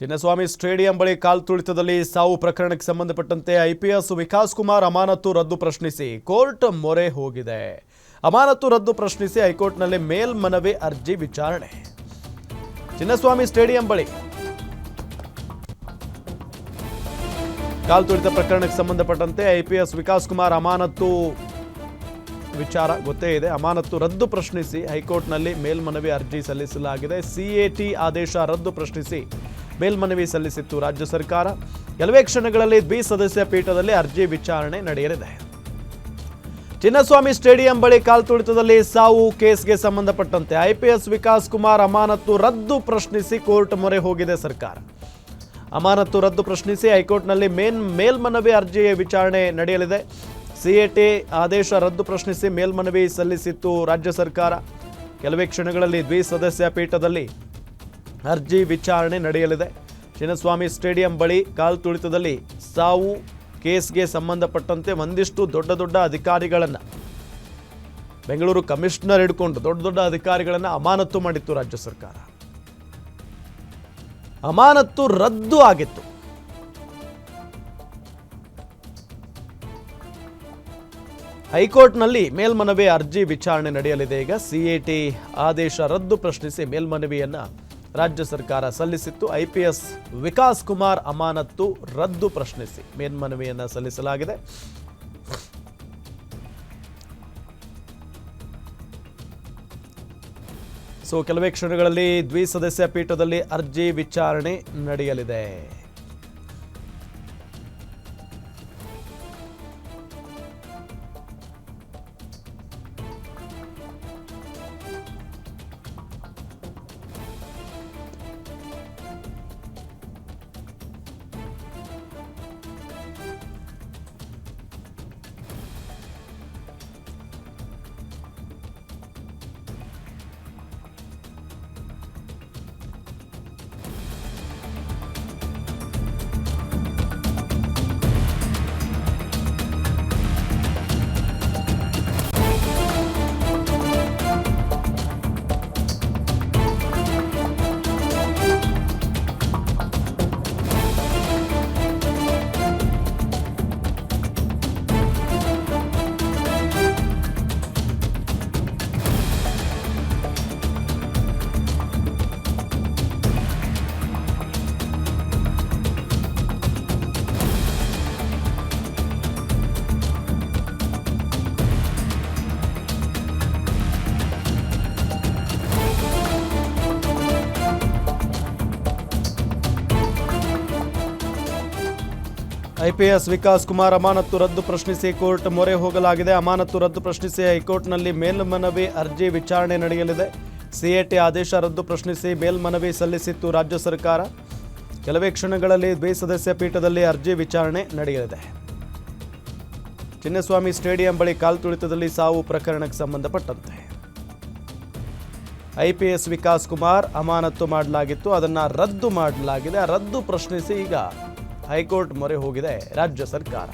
Chinnaswamy stadium ಬಳಿ ಕಾಲ್ ತುಳಿತದಲ್ಲಿ ಸಾವು ಪ್ರಕರಣಕ್ಕೆ ಸಂಬಂಧಪಟ್ಟಂತೆ ಐಪಿಎಸ್ ವಿಕಾಸ್ ಕುಮಾರ್ ಅಮಾನತು ರದ್ದು ಪ್ರಶ್ನಿಸಿ ಕೋರ್ಟ್ ಮೊರೆ ಹೋಗಿದೆ. ಅಮಾನತು ರದ್ದು ಪ್ರಶ್ನಿಸಿ ಹೈಕೋರ್ಟ್ನಲ್ಲಿ ಮೇಲ್ಮನವಿ ಅರ್ಜಿ ವಿಚಾರಣೆ. ಚಿನ್ನಸ್ವಾಮಿ ಸ್ಟೇಡಿಯಂ ಬಳಿ ಕಾಲ್ ತುಳಿತ ಪ್ರಕರಣಕ್ಕೆ ಸಂಬಂಧಪಟ್ಟಂತೆ ಐಪಿಎಸ್ ವಿಕಾಸ್ ಕುಮಾರ್ ಅಮಾನತು ವಿಚಾರ ಗೊತ್ತೇ ಇದೆ. ಅಮಾನತು ರದ್ದು ಪ್ರಶ್ನಿಸಿ ಹೈಕೋರ್ಟ್ನಲ್ಲಿ ಮೇಲ್ಮನವಿ ಅರ್ಜಿ ಸಲ್ಲಿಸಲಾಗಿದೆ. ಸಿಎಟಿ ಆದೇಶ ರದ್ದು ಪ್ರಶ್ನಿಸಿ ಮೇಲ್ಮನವಿ ಸಲ್ಲಿಸಿತ್ತು ರಾಜ್ಯ ಸರ್ಕಾರ. ಕೆಲವೇ ಕ್ಷಣಗಳಲ್ಲಿ ದ್ವಿಸದಸ್ಯ ಪೀಠದಲ್ಲಿ ಅರ್ಜಿ ವಿಚಾರಣೆ ನಡೆಯಲಿದೆ. ಚಿನ್ನಸ್ವಾಮಿ ಸ್ಟೇಡಿಯಂ ಬಳಿ ಕಾಲ್ತುಳಿತದಲ್ಲಿ ಸಾವು ಕೇಸ್ಗೆ ಸಂಬಂಧಪಟ್ಟಂತೆ ಐಪಿಎಸ್ ವಿಕಾಸ್ ಕುಮಾರ್ ಅಮಾನತು ರದ್ದು ಪ್ರಶ್ನಿಸಿ ಕೋರ್ಟ್ ಮೊರೆ ಹೋಗಿದೆ ಸರ್ಕಾರ. ಅಮಾನತು ರದ್ದು ಪ್ರಶ್ನಿಸಿ ಹೈಕೋರ್ಟ್ನಲ್ಲಿ ಮೇನ್ ಮೇಲ್ಮನವಿ ಅರ್ಜಿಯ ವಿಚಾರಣೆ ನಡೆಯಲಿದೆ. ಸಿಎಟಿ ಆದೇಶ ರದ್ದು ಪ್ರಶ್ನಿಸಿ ಮೇಲ್ಮನವಿ ಸಲ್ಲಿಸಿತ್ತು ರಾಜ್ಯ ಸರ್ಕಾರ. ಕೆಲವೇ ಕ್ಷಣಗಳಲ್ಲಿ ದ್ವಿಸದಸ್ಯ ಪೀಠದಲ್ಲಿ ಅರ್ಜಿ ವಿಚಾರಣೆ ನಡೆಯಲಿದೆ. ಚಿನ್ನಸ್ವಾಮಿ ಸ್ಟೇಡಿಯಂ ಬಳಿ ಕಾಲ್ತುಳಿತದಲ್ಲಿ ಸಾವು ಕೇಸ್ಗೆ ಸಂಬಂಧಪಟ್ಟಂತೆ ಒಂದಿಷ್ಟು ದೊಡ್ಡ ದೊಡ್ಡ ಅಧಿಕಾರಿಗಳನ್ನು ಬೆಂಗಳೂರು ಕಮಿಷನರ್ ಹಿಡ್ಕೊಂಡು ದೊಡ್ಡ ದೊಡ್ಡ ಅಧಿಕಾರಿಗಳನ್ನು ಅಮಾನತ್ತು ಮಾಡಿತ್ತು ರಾಜ್ಯ ಸರ್ಕಾರ. ಅಮಾನತ್ತು ರದ್ದು ಆಗಿತ್ತು. ಹೈಕೋರ್ಟ್ನಲ್ಲಿ ಮೇಲ್ಮನವಿ ಅರ್ಜಿ ವಿಚಾರಣೆ ನಡೆಯಲಿದೆ. ಈಗ ಸಿಎಟಿ ಆದೇಶ ರದ್ದು ಪ್ರಶ್ನಿಸಿ ಮೇಲ್ಮನವಿಯನ್ನ ರಾಜ್ಯ ಸರ್ಕಾರ ಸಲ್ಲಿಸಿತ್ತು ಐಪಿಎಸ್ ವಿಕಾಸ್ ಕುಮಾರ್ ಅಮಾನತ್ತು ರದ್ದು ಪ್ರಶ್ನಿಸಿ. ಮೇಲ್ಮನವಿಯನ್ನು ಸಲ್ಲಿಸಲಾಗಿದೆ. ಸೊ, ಕೆಲವೇ ಕ್ಷಣಗಳಲ್ಲಿ ದ್ವಿಸದಸ್ಯ ಪೀಠದಲ್ಲಿ ಅರ್ಜಿ ವಿಚಾರಣೆ ನಡೆಯಲಿದೆ. ಐಪಿಎಸ್ ವಿಕಾಸ್ ಕುಮಾರ್ ಅಮಾನತ್ತು ರದ್ದು ಪ್ರಶ್ನಿಸಿ ಕೋರ್ಟ್ ಮೊರೆ ಹೋಗಲಾಗಿದೆ. ಅಮಾನತ್ತು ರದ್ದು ಪ್ರಶ್ನಿಸಿ ಹೈಕೋರ್ಟ್ನಲ್ಲಿ ಮೇಲ್ಮನವಿ ಅರ್ಜಿ ವಿಚಾರಣೆ ನಡೆಯಲಿದೆ. ಸಿಎಟಿ ಆದೇಶ ರದ್ದು ಪ್ರಶ್ನಿಸಿ ಮೇಲ್ಮನವಿ ಸಲ್ಲಿಸಿತ್ತು ರಾಜ್ಯ ಸರ್ಕಾರ. ಕೆಲವೇ ಕ್ಷಣಗಳಲ್ಲಿ ದ್ವಿಸದಸ್ಯ ಪೀಠದಲ್ಲಿ ಅರ್ಜಿ ವಿಚಾರಣೆ ನಡೆಯಲಿದೆ. ಚಿನ್ನಸ್ವಾಮಿ ಸ್ಟೇಡಿಯಂ ಬಳಿ ಕಾಲ್ತುಳಿತದಲ್ಲಿ ಸಾವು ಪ್ರಕರಣಕ್ಕೆ ಸಂಬಂಧಪಟ್ಟಂತೆ. ಐಪಿಎಸ್ ವಿಕಾಸ್ ಕುಮಾರ್ ಅಮಾನತ್ತು ಮಾಡಲಾಗಿತ್ತು. ಅದನ್ನು ರದ್ದು ಮಾಡಲಾಗಿದೆ. ರದ್ದು ಪ್ರಶ್ನಿಸಿ ಈಗ ಹೈಕೋರ್ಟ್ ಮೊರೆ ಹೋಗಿದೆ ರಾಜ್ಯ ಸರ್ಕಾರ.